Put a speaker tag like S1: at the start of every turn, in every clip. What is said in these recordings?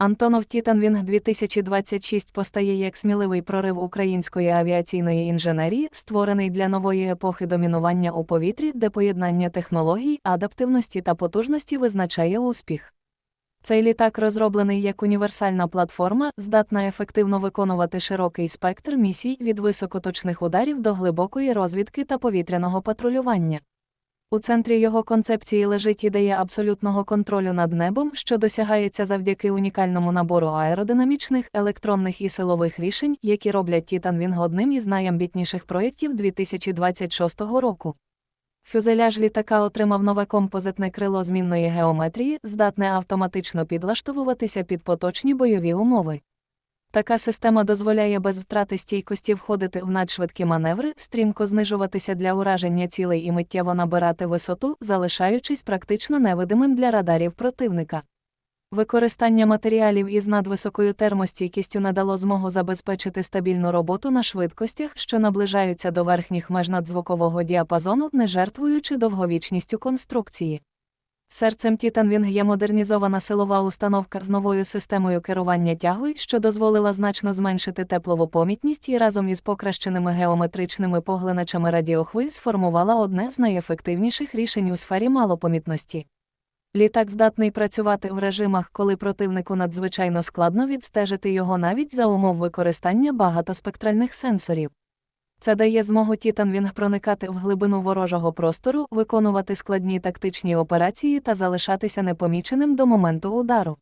S1: Антонов Тітанвінг 2026 постає як сміливий прорив української авіаційної інженерії, створений для нової епохи домінування у повітрі, де поєднання технологій, адаптивності та потужності визначає успіх. Цей літак розроблений як універсальна платформа, здатна ефективно виконувати широкий спектр місій від високоточних ударів до глибокої розвідки та повітряного патрулювання. У центрі його концепції лежить ідея абсолютного контролю над небом, що досягається завдяки унікальному набору аеродинамічних, електронних і силових рішень, які роблять Тітанвінг одним із найамбітніших проєктів 2026 року. Фюзеляж літака отримав нове композитне крило змінної геометрії, здатне автоматично підлаштовуватися під поточні бойові умови. Така система дозволяє без втрати стійкості входити в надшвидкі маневри, стрімко знижуватися для ураження цілей і миттєво набирати висоту, залишаючись практично невидимим для радарів противника. Використання матеріалів із надвисокою термостійкістю надало змогу забезпечити стабільну роботу на швидкостях, що наближаються до верхніх меж надзвукового діапазону, не жертвуючи довговічністю конструкції. Серцем Тітанвінг є модернізована силова установка з новою системою керування тягою, що дозволила значно зменшити теплову помітність і разом із покращеними геометричними поглиначами радіохвиль сформувала одне з найефективніших рішень у сфері малопомітності. Літак здатний працювати в режимах, коли противнику надзвичайно складно відстежити його навіть за умов використання багатоспектральних сенсорів. Це дає змогу Тітанвінг проникати в глибину ворожого простору, виконувати складні тактичні операції та залишатися непоміченим до моменту удару.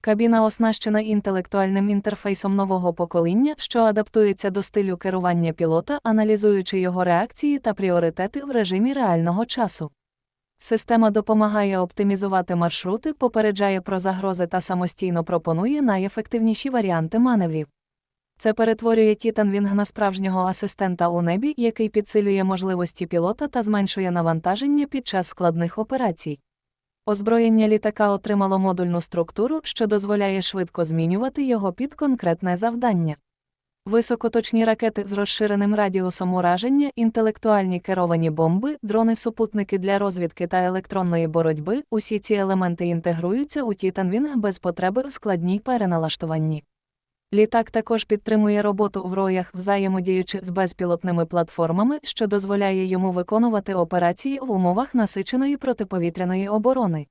S1: Кабіна оснащена інтелектуальним інтерфейсом нового покоління, що адаптується до стилю керування пілота, аналізуючи його реакції та пріоритети в режимі реального часу. Система допомагає оптимізувати маршрути, попереджає про загрози та самостійно пропонує найефективніші варіанти маневрів. Це перетворює Тітанвінг на справжнього асистента у небі, який підсилює можливості пілота та зменшує навантаження під час складних операцій. Озброєння літака отримало модульну структуру, що дозволяє швидко змінювати його під конкретне завдання. Високоточні ракети з розширеним радіусом ураження, інтелектуальні керовані бомби, дрони-супутники для розвідки та електронної боротьби усі ці елементи інтегруються у Тітанвінг без потреби в складній переналаштуванні. Літак також підтримує роботу в роях, взаємодіючи з безпілотними платформами, що дозволяє йому виконувати операції в умовах насиченої протиповітряної оборони.